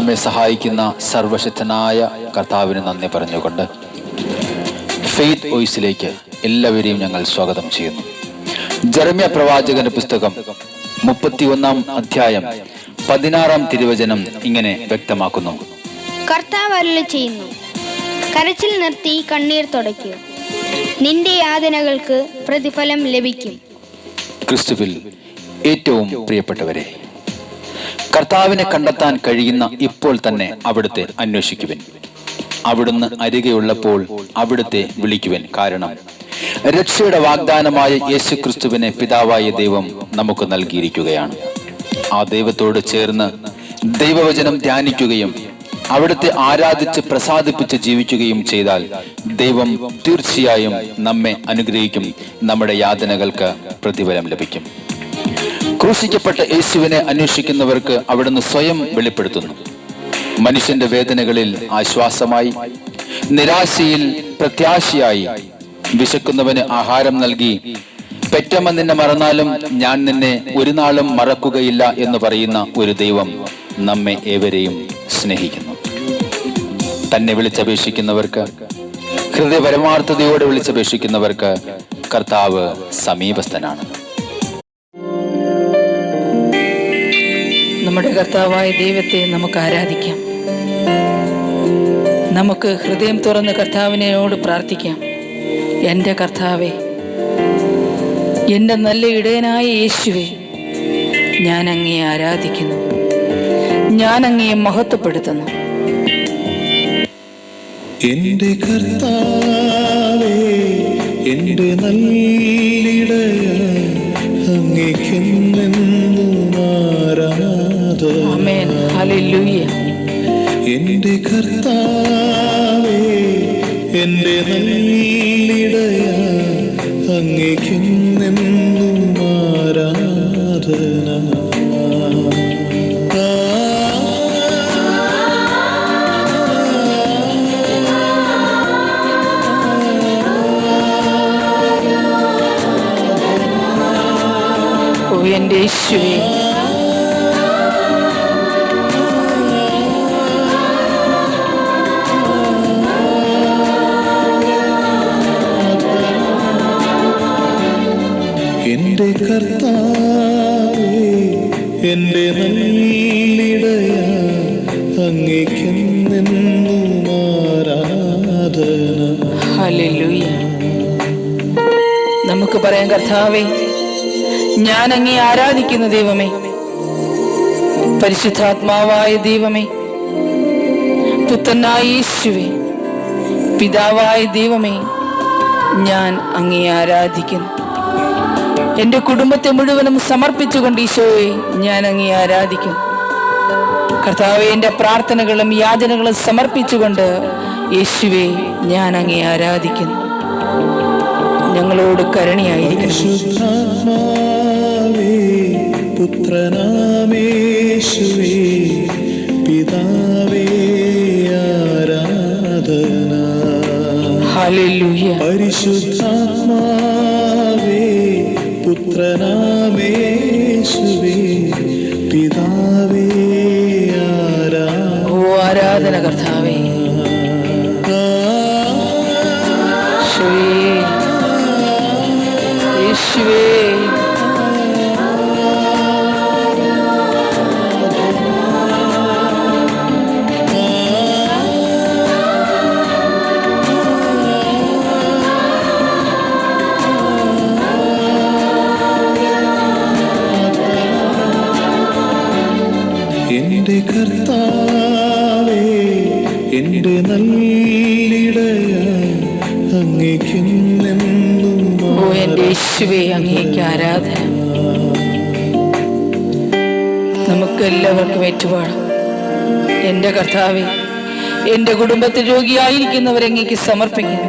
നമ്മെ സഹായിക്കുന്ന സർവശക്തനായ കർത്താവിന് നന്ദി പറഞ്ഞുകൊണ്ട് ഫെയ്ത്ത് വോയിസിലേക്ക് എല്ലാവരെയും ഞങ്ങൾ സ്വാഗതം ചെയ്യുന്നു. ജെറമ്യ പ്രവാചകന്റെ പുസ്തകം മുപ്പത്തിയൊന്നാം അധ്യായം പതിനാറാം തിരുവചനം ഇങ്ങനെ വ്യക്തമാക്കുന്നു. കർത്താവ് അരുളി ചെയ്യുന്നു കരച്ചിൽ നിർത്തി കണ്ണീർ തുടയ്ക്കൂ. നിന്റെ യാതനകൾക്ക് പ്രതിഫലം ലഭിക്കും. ക്രിസ്തുവിൽ ഏറ്റവും പ്രിയപ്പെട്ടവരെ കർത്താവിനെ കണ്ടെത്താൻ കഴിയുന്ന ഇപ്പോൾ തന്നെ അവിടുത്തെ അന്വേഷിക്കുവൻ. അവിടുന്ന് അരികെയുള്ളപ്പോൾ അവിടുത്തെ വിളിക്കുവൻ കാരണം രക്ഷയുടെ വാഗ്ദാനമായ യേശു ക്രിസ്തുവിനെ പിതാവായ ദൈവം നമുക്ക് നൽകിയിരിക്കുകയാണ്. ആ ദൈവത്തോട് ചേർന്ന് ദൈവവചനം ധ്യാനിക്കുകയും അവിടുത്തെ ആരാധിച്ച് പ്രസാദിപ്പിച്ച് ജീവിക്കുകയും ചെയ്താൽ ദൈവം തീർച്ചയായും നമ്മെ അനുഗ്രഹിക്കും നമ്മുടെ യാതനകൾക്ക് പ്രതിഫലം ലഭിക്കും. ക്രൂശിക്കപ്പെട്ട യേശുവിനെ അന്വേഷിക്കുന്നവർക്ക് അവിടുന്ന് സ്വയം വെളിപ്പെടുത്തുന്നു. മനുഷ്യന്റെ വേദനകളിൽ ആശ്വാസമായി നിരാശയിൽ പ്രത്യാശയായി. വിശക്കുന്നവന് ആഹാരം നൽകി പെറ്റമ്മ നിന്നെ മറന്നാലും ഞാൻ നിന്നെ ഒരു നാളും മറക്കുകയില്ല എന്ന് പറയുന്ന ഒരു ദൈവം നമ്മെ ഏവരെയും സ്നേഹിക്കുന്നു. തന്നെ വിളിച്ചപേക്ഷിക്കുന്നവർക്ക് ഹൃദയപരമാർത്ഥതയോടെ വിളിച്ചപേക്ഷിക്കുന്നവർക്ക് കർത്താവ് സമീപസ്ഥനാണ്. നമ്മുടെ കർത്താവായ ദൈവത്തെ നമുക്ക് ആരാധിക്കാം. നമുക്ക് ഹൃദയം തുറന്ന് കർത്താവിനോട് പ്രാർത്ഥിക്കാം. എന്റെ കർത്താവെ എന്റെ നല്ല ഇടയനായ യേശുവെ ഞാൻ അങ്ങയെ ആരാധിക്കുന്നു. ഞാൻ അങ്ങയെ മഹത്വപ്പെടുത്തുന്നു. എന്റെ കർത്താവേ എന്റെ നല്ലിടയ അങ്ങേക്കെന്നെന്നും മാറാ എന്റെ കർത്താവേ എന്റെ നല്ലിടയ അങ്ങേക്കെന്നെന്നും ആരാധന. എന്റെ യേശുവേ. എന്റെ കർത്താവേ എന്റെ നല്ലിടയ നമുക്ക് പറയാം കർത്താവേ ഞാൻ അങ്ങേ ആരാധിക്കുന്ന ദൈവമേ പരിശുദ്ധാത്മാവായ ദൈവമേ പുത്തനായ യേശുവേ പിതാവായ ദൈവമേ ഞാൻ അങ്ങേ ആരാധിക്കുന്നു. എന്റെ കുടുംബത്തെ മുഴുവനും സമർപ്പിച്ചുകൊണ്ട് ഈശോയെ ഞാൻ അങ്ങേ ആരാധിക്കും. കർത്താവെ എന്റെ പ്രാർത്ഥനകളും യാചനകളും സമർപ്പിച്ചുകൊണ്ട് യേശുവെ ഞാൻ അങ്ങേ ആരാധിക്കുന്നു. ഞങ്ങളോട് കരുണിയായിരിക്കും പുത്രനാമേശുവേ പിതാവേ ആരാധന. പുത്രനാമേശുവേ പിതാവേ ആരാധന. കർത്താവേ. എന്റെ കർത്താവേ എന്റെ നല്ലിടയ ഓ എന്റെ നമുക്ക് എല്ലാവർക്കും ഏറ്റുപാടാം. എന്റെ കർത്താവെ എന്റെ കുടുംബത്തിൽ രോഗിയായിരിക്കുന്നവരെങ്ങേക്ക് സമർപ്പിക്കുന്നു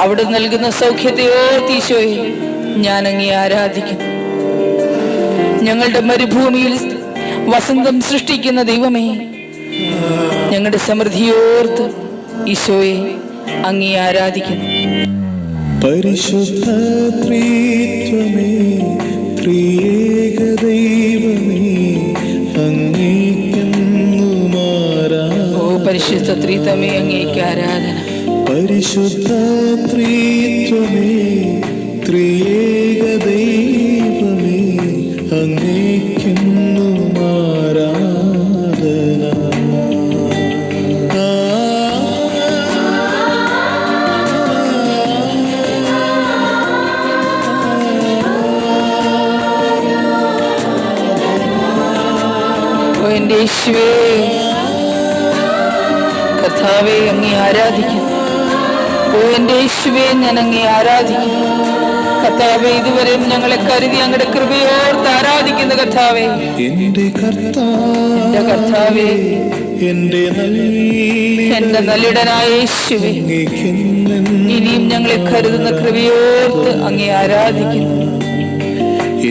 അവിടെ നൽകുന്ന സൗഖ്യത്തെ ഓർത്തീശോയെ ഞാൻ അങ്ങേ ആരാധിക്കുന്നു ഞങ്ങളുടെ മരുഭൂമിയിൽ വസന്തം സൃഷ്ടിക്കുന്ന ദൈവമേ ഞങ്ങളുടെ സമൃദ്ധിയോർത്ത് ഈശോയെ അങ്ങേ ആരാധിക്കുന്നു. പരിശുദ്ധ ത്രിത്വമേ ത്രിയേക ദൈവമേ ഓ പരിശുദ്ധ ത്രിതമേ അങ്ങേക്ക് ആരാധന. പരിശുദ്ധ ത്രിത്വമേ ത്രിയേക ദൈവമേ ഓ എന്റെ യേശുവേ കഥാവെ അങ്ങേ ആരാധിക്കുന്നു. ഓ എന്റെ യേശുവേ ഞാൻ അങ്ങേ ആരാധിക്കുന്നു. കഥാവെ ഇതുവരെയും ഞങ്ങളെ കരുതി അങ്ങയുടെ കൃപയോർത്ത് ആരാധിക്കുന്ന കഥാവെ എന്റെ കർത്താവേ എന്റെ എന്റെ നല്ലിടനായ യേശുവേ ഇനിയും ഞങ്ങളെ കരുതുന്ന കൃപയോർത്ത് അങ്ങേ ആരാധിക്കുന്നു.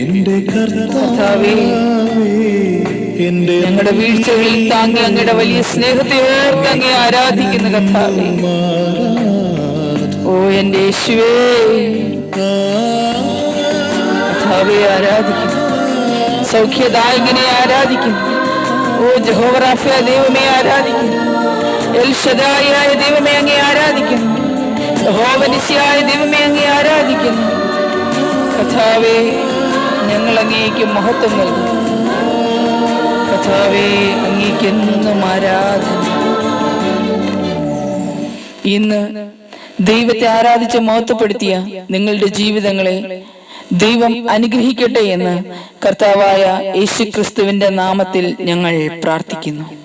എന്റെ കർത്താവേ ഞങ്ങളുടെ വീഴ്ചകളിൽ താങ്ങി അങ്ങയുടെ വലിയ സ്നേഹത്തെ ഓർത്ത് അങ്ങേ ആരാധിക്കുന്ന കഥാവേ ഓ എന്റെ യേശുവേ. കഥാവെ ആരാധിക്കുന്നു സൗഖ്യദായകനെ ആരാധിക്കുന്നു ഓ ജഹോവറാഫിയ ദൈവമേ ആരാധിക്കുന്നു എൽ ഷദായായ ദൈവമേ അങ്ങേ ആരാധിക്കുന്നു യഹോവനിസിയായ ദൈവമേ അങ്ങേ ആരാധിക്കുന്നു കഥാവേ ഞങ്ങൾ അങ്ങേക്ക് മഹത്വം നൽകുന്നു കഥാവേ അങ്ങേക്ക് എന്നും ആരാധന. ഇന്ന് ദൈവത്തെ ആരാധിച്ച് മഹത്വപ്പെടുത്തിയ നിങ്ങളുടെ ജീവിതങ്ങളെ ദൈവം അനുഗ്രഹിക്കട്ടെ എന്ന് കർത്താവായ യേശു ക്രിസ്തുവിന്റെ നാമത്തിൽ ഞങ്ങൾ പ്രാർത്ഥിക്കുന്നു.